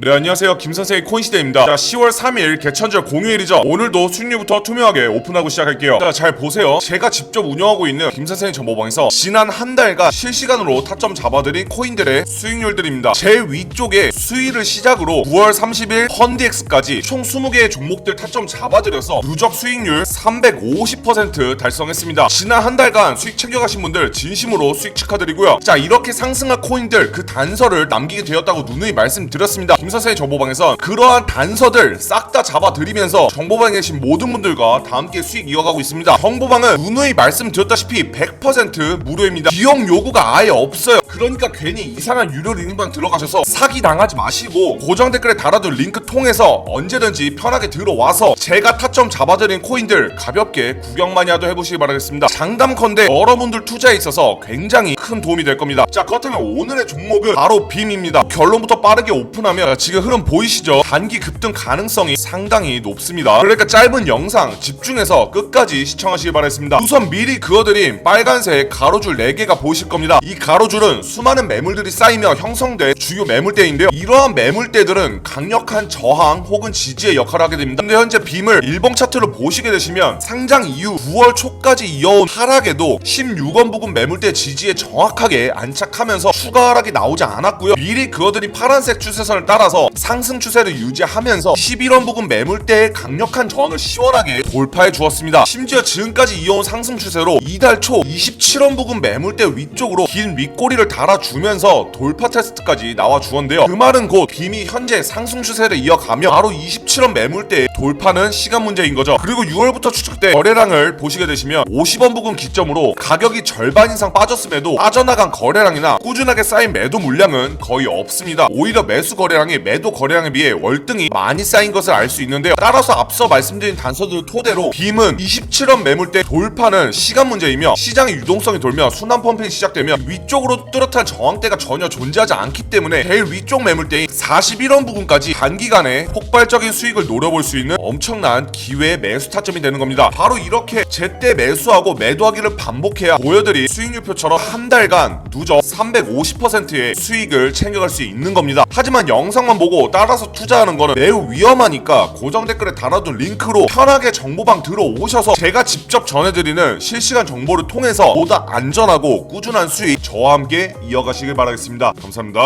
네 안녕하세요. 김선생의 코인시대입니다. 자 10월 3일 개천절 공휴일이죠. 오늘도 수익률부터 투명하게 오픈하고 시작할게요. 자 잘 보세요. 제가 직접 운영하고 있는 김선생의 정보방에서 지난 한 달간 실시간으로 타점 잡아드린 코인들의 수익률들입니다. 제 위쪽에 수위를 시작으로 9월 30일 펀디엑스까지 총 20개의 종목들 타점 잡아드려서 누적 수익률 350% 달성했습니다. 지난 한 달간 수익 챙겨가신 분들 진심으로 수익 축하드리고요. 자 이렇게 상승한 코인들 그 단서를 남기게 되었다고 누누이 말씀드렸습니다 김선생의 정보방에선 그러한 단서들 싹 다 잡아드리면서 정보방에 계신 모든 분들과 다 함께 수익 이어가고 있습니다. 정보방은 누누이 말씀드렸다시피 100% 무료입니다. 비용 요구가 아예 없어요. 그러니까 괜히 이상한 유료 링크만 들어가셔서 사기 당하지 마시고 고정 댓글에 달아둔 링크 통해서 언제든지 편하게 들어와서 제가 타점 잡아드린 코인들 가볍게 구경만 이라도 해보시기 바라겠습니다. 장담컨대 여러분들 투자에 있어서 굉장히 큰 도움이 될 겁니다. 자 그렇다면 오늘의 종목은 바로 빔입니다. 결론부터 빠르게 오픈하면 지금 흐름 보이시죠? 단기 급등 가능성이 상당히 높습니다. 그러니까 짧은 영상 집중해서 끝까지 시청하시기 바라겠습니다. 우선 미리 그어드린 빨간색 가로줄 4개가 보이실 겁니다. 이 가로줄은 수많은 매물들이 쌓이며 형성된 주요 매물대인데요. 이러한 매물대들은 강력한 저항 혹은 지지의 역할을 하게 됩니다. 근데 현재 빔을 일봉 차트를 보시게 되시면 상장 이후 9월 초까지 이어온 하락에도 16원 부근 매물대 지지에 정 확하게 안착하면서 추가 하락이 나오지 않았고요. 미리 그어드린 파란색 추세선을 따라서 상승 추세를 유지하면서 11원 부근 매물대의 강력한 저항을 시원하게 돌파해 주었습니다. 심지어 지금까지 이어온 상승 추세로 이달 초 27원 부근 매물대 위쪽으로 긴 윗꼬리를 달아주면서 돌파 테스트까지 나와 주었는데요. 그 말은 곧 빔이 현재 상승 추세를 이어가며 바로 27원 매물대 돌파는 시간 문제인 거죠. 그리고 6월부터 추측돼 거래량을 보시게 되시면 50원 부근 기점으로 가격이 절반 이상 빠졌음에도 빠져나간 거래량이나 꾸준하게 쌓인 매도 물량은 거의 없습니다. 오히려 매수 거래량이 매도 거래량에 비해 월등히 많이 쌓인 것을 알 수 있는데요. 따라서 앞서 말씀드린 단서들 토대로 빔은 27원 매물대 돌파는 시간 문제이며 시장의 유동성이 돌며 순환 펌핑이 시작되면 위쪽으로 뚜렷한 저항대가 전혀 존재하지 않기 때문에 제일 위쪽 매물대인 41원 부근까지 단기간에 폭발적인 수익을 노려볼 수 있는 엄청난 기회의 매수 타점이 되는 겁니다. 바로 이렇게 제때 매수하고 매도하기를 반복해야 보여드린 수익률표처럼 한 달간 누적 350%의 수익을 챙겨갈 수 있는 겁니다. 하지만 영상만 보고 따라서 투자하는 거는 매우 위험하니까 고정 댓글에 달아둔 링크로 편하게 정보방 들어오셔서 제가 직접 전해드리는 실시간 정보를 통해서 보다 안전하고 꾸준한 수익 저와 함께 이어가시길 바라겠습니다. 감사합니다